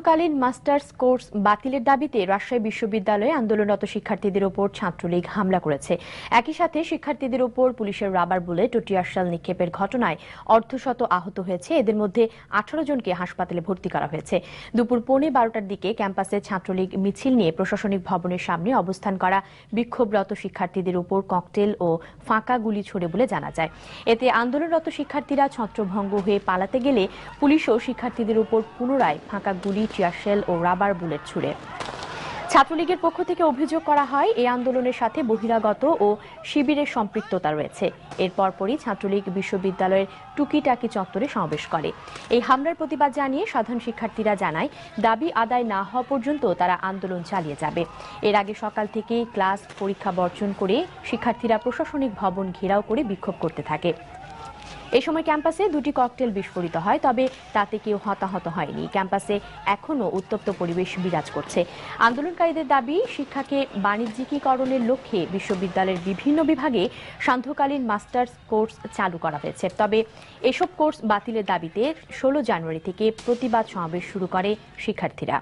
সান্ধ্যকালীন masters course বাতিলের দাবিতে রাজশাহী বিশ্ববিদ্যালয়ে আন্দোলনরত শিক্ষার্থীদের ওপর ছাত্রলীগ হামলা করেছে। একই সাথে শিক্ষার্থীদের ওপর পুলিশের রাবার বুলেট ও টিয়ারশাল নিক্ষেপের ঘটনায় অর্ধশত আহত হয়েছে। এদের মধ্যে আঠারো জনকে হাসপাতালে ভর্তি করা হয়েছে। দুপুর পৌনে বারোটার দিকে ক্যাম্পাসে ছাত্রলীগ মিছিল নিয়ে প্রশাসনিক ভবনের সামনে অবস্থান করা বিক্ষোভরত শিক্ষার্থীদের উপর ককটেল ও ফাঁকা গুলি ছোড়ে বলে জানা যায়। এতে আন্দোলনরত শিক্ষার্থীরা ছত্রভঙ্গ হয়ে পালাতে গেলে পুলিশও শিক্ষার্থীদের উপর পুনরায় ফাঁকা গুলি টিয়ারশেল ও রাবার বুলেট ছুড়ে। ছাত্রলীগের পক্ষ থেকে অভিযোগ করা হয়, এই আন্দোলনের সাথে বহিরাগত ও শিবিরের সম্পৃক্ততা রয়েছে। এর পরপরই ছাত্রলীগ বিশ্ববিদ্যালয়ের টুকিটাকি চত্বরে সমাবেশ করে। এই হামলার প্রতিবাদ জানিয়ে সাধারণ শিক্ষার্থীরা জানায়, দাবি আদায় না হওয়া পর্যন্ত তারা আন্দোলন চালিয়ে যাবে। এর আগে সকাল থেকেই ক্লাস পরীক্ষা বর্জন করে শিক্ষার্থীরা প্রশাসনিক ভবন ঘেরাও করে বিক্ষোভ করতে থাকে। এ সময় ক্যাম্পাসে দুটি ককটেল বিস্ফোরিত হয়, তবে তাতে কেউ হতাহত হয়নি। ক্যাম্পাসে এখনও উত্তপ্ত পরিবেশ বিরাজ করছে। আন্দোলনকারীদের দাবি, শিক্ষাকে বাণিজ্যিকীকরণের লক্ষ্যে বিশ্ববিদ্যালয়ের বিভিন্ন বিভাগে সান্ধ্যকালীন মাস্টার্স কোর্স চালু করা হয়েছে। তবে এসব কোর্স বাতিলের দাবিতে ষোলো জানুয়ারি থেকে প্রতিবাদ সমাবেশ শুরু করে শিক্ষার্থীরা।